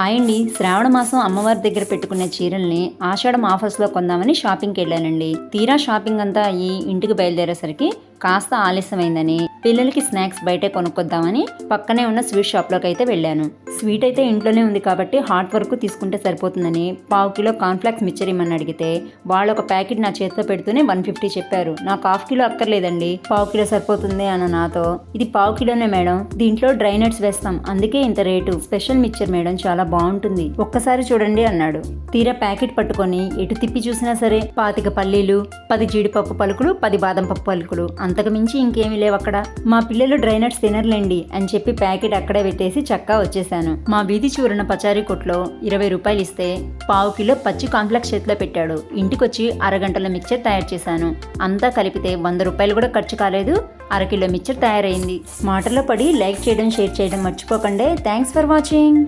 Hi అండి. శ్రావణ మాసం అమ్మవారి దగ్గర పెట్టుకునే చీరల్ని ఆషాఢం ఆఫర్స్లో కొందామని షాపింగ్కి వెళ్ళానండి. తీరా షాపింగ్ అంతా అయ్యి ఇంటికి బయలుదేరేసరికి కాస్త ఆలస్యమైందని పిల్లలకి స్నాక్స్ బయటే కొనుక్కొద్దామని పక్కనే ఉన్న స్వీట్ షాప్లోకి అయితే వెళ్ళాను. స్వీట్ అయితే ఇంట్లోనే ఉంది కాబట్టి హాట్ వర్క్ తీసుకుంటే సరిపోతుందని పావు కిలో కాన్ఫ్లాక్స్ మిక్చర్ ఇమ్మని అడిగితే వాళ్ళు ఒక ప్యాకెట్ నా చేతిలో పెడుతూనే వన్ ఫిఫ్టీ చెప్పారు. నాకు హాఫ్ కిలో అక్కర్లేదండి. పావు కిలో సరిపోతుంది అన్న నాతో. ఇది పావు కిలోనే మేడం. దీంట్లో డ్రై నట్స్ వేస్తాం. అందుకే ఇంత రేటు. స్పెషల్ మిక్చర్ మేడం చాలా బాగుంటుంది. ఒక్కసారి చూడండి అన్నాడు. తీరా ప్యాకెట్ పట్టుకొని ఎటు తిప్పి చూసినా సరే పాతిక పల్లీలు పది జీడిపప్పు పలుకులు పది బాదం పప్పు పలుకులు. అంతకు మించి ఇంకేమీ లేవు అక్కడ. మా పిల్లలు డ్రై నట్స్ తినర్లేండి అని చెప్పి ప్యాకెట్ అక్కడే పెట్టేసి చక్కా వచ్చేసాను మా వీధి చూరణ పచారీ కొట్లో ఇరవై రూపాయలు ఇస్తే పావు కిలో పచ్చి కాంప్లెక్స్ చేతిలో పెట్టాడు. ఇంటికొచ్చి అరగంటల మిక్చర్ తయారు చేశాను. అంతా కలిపితే వంద రూపాయలు కూడా ఖర్చు కాలేదు. అరకిలో మిక్చర్ తయారైంది. మాటలో పడి లైక్ చేయడం షేర్ చేయడం మర్చిపోకండి. Thanks for watching.